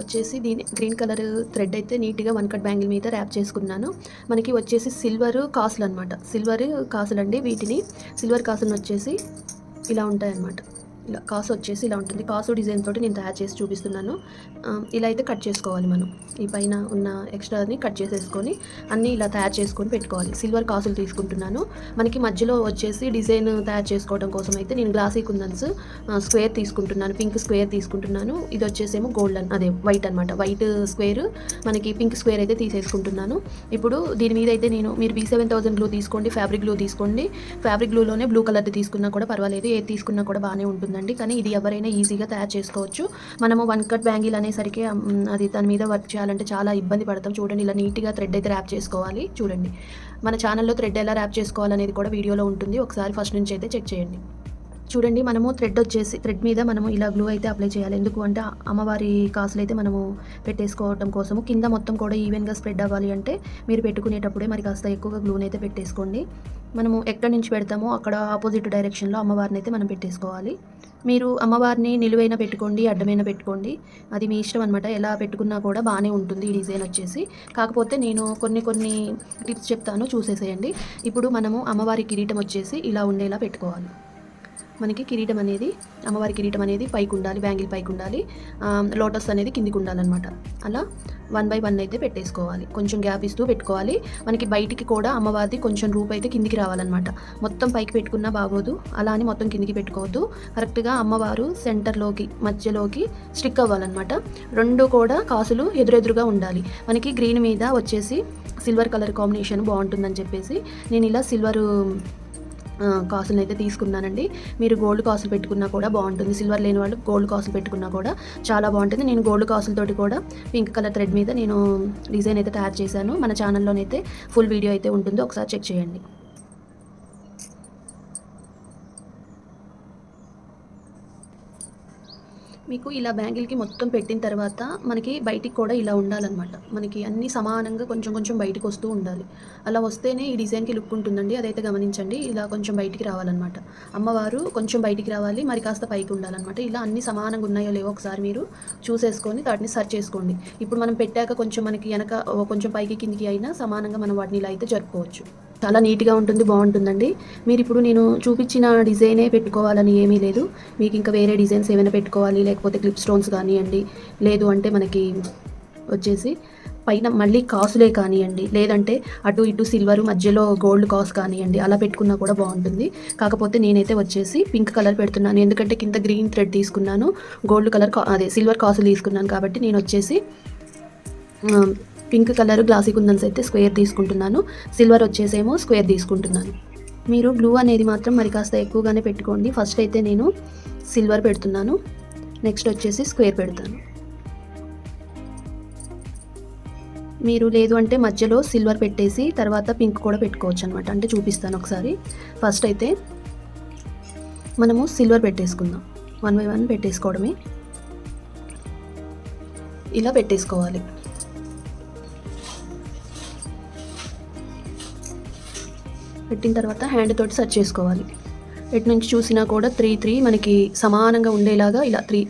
వచ్చేసి దీని green colour thread అయితే నీట్గా వన్ కట్ బ్యాంగిల్ మీద ర్యాప్ చేసుకున్నాను. మనకి వచ్చేసి సిల్వర్ కాసులు అనమాట సిల్వర్ కాసులు అండి వీటిని. సిల్వర్ కాసులను వచ్చేసి ఇలా ఉంటాయన్నమాట. ఇలా కాసు వచ్చేసి ఇలా ఉంటుంది. కాసు డిజైన్ తోటి నేను తయారు చేసి చూపిస్తున్నాను. ఇలా అయితే కట్ చేసుకోవాలి మనం. ఈ పైన ఉన్న ఎక్స్ట్రాని కట్ చేసేసుకొని అన్నీ ఇలా తయారు చేసుకొని పెట్టుకోవాలి. సిల్వర్ కాసులు తీసుకుంటున్నాను. మనకి మధ్యలో వచ్చేసి డిజైన్ తయారు చేసుకోవడం కోసం అయితే నేను గ్లాసీ కుందన్స్ స్క్వేర్ తీసుకుంటున్నాను. పింక్ స్క్వేర్ తీసుకుంటున్నాను. ఇది వచ్చేసేమో గోల్డెన్ అదే వైట్ అనమాట వైట్ స్క్వేర్ మనకి పింక్ స్క్వేర్ అయితే తీసేసుకుంటున్నాను. ఇప్పుడు దీని మీద అయితే నేను మీరు బీ సెవెన్ థౌసండ్ గ్లూ తీసుకోండి. ఫ్యాబ్రిక్ గ్లూ తీసుకోండి. ఫ్యాబ్రిక్ గ్లూలోనే బ్లూ కలర్ది తీసుకున్నా కూడా పర్వాలేదు. ఏది తీసుకున్నా కూడా బాగానే ఉంటుంది. ఉంటుందండి కానీ ఇది ఎవరైనా ఈజీగా తయారు చేసుకోవచ్చు. మనము వన్ కట్ బ్యాంగిల్ అనేసరికి అది దాని మీద వర్క్ చేయాలంటే చాలా ఇబ్బంది పడతాం. చూడండి ఇలా నీట్గా థ్రెడ్ అయితే ర్యాప్ చేసుకోవాలి. చూడండి మన ఛానల్లో థ్రెడ్ ఎలా ర్యాప్ చేసుకోవాలనేది కూడా వీడియోలో ఉంటుంది. ఒకసారి ఫస్ట్ నుంచి అయితే చెక్ చేయండి. చూడండి మనము థ్రెడ్ వచ్చేసి థ్రెడ్ మీద మనము ఇలా గ్లూ అయితే అప్లై చేయాలి. ఎందుకు అంటే అమ్మవారి కాసులు అయితే మనము పెట్టేసుకోవడం కోసము. కింద మొత్తం కూడా ఈవెన్గా స్ప్రెడ్ అవ్వాలి అంటే మీరు పెట్టుకునేటప్పుడే మరి కాస్త ఎక్కువగా గ్లూని అయితే పెట్టేసుకోండి. మనము ఎక్కడి నుంచి పెడతామో అక్కడ ఆపోజిట్ డైరెక్షన్లో అమ్మవారిని అయితే మనం పెట్టేసుకోవాలి. మీరు అమ్మవారిని నిలువైన పెట్టుకోండి అడ్డమైన పెట్టుకోండి. అది మీ ఇష్టం అనమాట ఎలా పెట్టుకున్నా కూడా బాగానే ఉంటుంది ఈ డిజైన్ వచ్చేసి. కాకపోతే నేను కొన్ని కొన్ని టిప్స్ చెప్తాను చూసేసేయండి. ఇప్పుడు మనము అమ్మవారి కిరీటం వచ్చేసి ఇలా ఉండేలా పెట్టుకోవాలి. మనకి కిరీటం అనేది అమ్మవారి కిరీటం అనేది పైకి ఉండాలి బ్యాంగిల్ పైకి ఉండాలి లోటస్ అనేది కిందికి ఉండాలన్నమాట అలా వన్ బై వన్ అయితే పెట్టేసుకోవాలి. కొంచెం గ్యాప్ ఇస్తూ పెట్టుకోవాలి. మనకి బయటికి కూడా అమ్మవారిది కొంచెం రూప్ అయితే కిందికి రావాలన్నమాట. మొత్తం పైకి పెట్టుకున్నా బాగోదు. అలా అని మొత్తం కిందికి పెట్టుకోవద్దు. కరెక్ట్గా అమ్మవారు సెంటర్లోకి మధ్యలోకి స్టిక్ అవ్వాలన్నమాట. రెండు కూడా కాసులు ఎదురెదురుగా ఉండాలి. మనకి గ్రీన్ మీద వచ్చేసి సిల్వర్ కలర్ కాంబినేషన్ బాగుంటుందని చెప్పేసి నేను ఇలా సిల్వర్ కాసులను అయితే తీసుకున్నానండి. మీరు గోల్డ్ కాసులు పెట్టుకున్నా కూడా బాగుంటుంది. సిల్వర్ లేని వాళ్ళు గోల్డ్ కాసులు పెట్టుకున్నా కూడా చాలా బాగుంటుంది. నేను గోల్డ్ కాసులతోటి కూడా పింక్ కలర్ థ్రెడ్ మీద నేను డిజైన్ అయితే తయారు చేశాను. మన ఛానల్లోనైతే ఫుల్ వీడియో అయితే ఉంటుంది. ఒకసారి చెక్ చేయండి. మీకు ఇలా బ్యాంగిల్కి మొత్తం పెట్టిన తర్వాత మనకి బయటికి కూడా ఇలా ఉండాలన్నమాట. మనకి అన్నీ సమానంగా కొంచెం కొంచెం బయటికి వస్తూ ఉండాలి. అలా వస్తేనే ఈ డిజైన్కి లుక్ ఉంటుందండి. అదైతే గమనించండి. ఇలా కొంచెం బయటికి రావాలన్నమాట. అమ్మవారు కొంచెం బయటికి రావాలి. మరి కాస్త పైకి ఉండాలన్నమాట. ఇలా అన్ని సమానంగా ఉన్నాయో లేవో ఒకసారి మీరు చూసేసుకొని వాటిని సర్చ్ చేసుకోండి. ఇప్పుడు మనం పెట్టాక కొంచెం మనకి వెనక కొంచెం పైకి కిందికి అయినా సమానంగా మనం వాటిని ఇలా అయితే జరుపుకోవచ్చు. చాలా నీట్గా ఉంటుంది బాగుంటుందండి. మీరు ఇప్పుడు నేను చూపించిన డిజైనే పెట్టుకోవాలని ఏమీ లేదు. మీకు ఇంకా వేరే డిజైన్స్ ఏమైనా పెట్టుకోవాలి లేకపోతే క్లిప్ స్టోన్స్ కానివ్వండి లేదు అంటే మనకి వచ్చేసి పైన మళ్ళీ కాసులే కానివ్వండి లేదంటే అటు ఇటు సిల్వర్ మధ్యలో గోల్డ్ కాస్ కానివ్వండి అలా పెట్టుకున్నా కూడా బాగుంటుంది. కాకపోతే నేనైతే వచ్చేసి పింక్ కలర్ పెడుతున్నాను. ఎందుకంటే కింద గ్రీన్ థ్రెడ్ తీసుకున్నాను. గోల్డ్ కలర్ కా- అదే సిల్వర్ కాసులు తీసుకున్నాను కాబట్టి నేను వచ్చేసి పింక్ కలర్ గ్లాసీ కుందన్స్ అయితే స్క్వేర్ తీసుకుంటున్నాను. సిల్వర్ వచ్చేసేమో స్క్వేర్ తీసుకుంటున్నాను. మీరు బ్లూ అనేది మాత్రం మరి కాస్త ఎక్కువగానే పెట్టుకోండి. ఫస్ట్ అయితే నేను సిల్వర్ పెడుతున్నాను. నెక్స్ట్ వచ్చేసి స్క్వేర్ పెడతాను. మీరు లేదు అంటే మధ్యలో సిల్వర్ పెట్టేసి తర్వాత పింక్ కూడా పెట్టుకోవచ్చు అనమాట అంటే చూపిస్తాను ఒకసారి. ఫస్ట్ అయితే మనము సిల్వర్ పెట్టేసుకుందాం. వన్ బై వన్ పెట్టేసుకోవడమే. ఇలా పెట్టేసుకోవాలి. పెట్టిన తర్వాత హ్యాండ్ తోటి సెర్చ్ చేసుకోవాలి. ఎటు నుంచి చూసినా కూడా త్రీ త్రీ మనకి సమానంగా ఉండేలాగా ఇలా త్రీ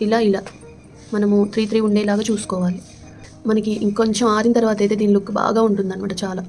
ఇలా ఇలా మనము త్రీ త్రీ ఉండేలాగా చూసుకోవాలి. మనకి ఇంకొంచెం ఆరిన తర్వాత అయితే దీని లుక్ బాగా ఉంటుందన్నమాట చాలా.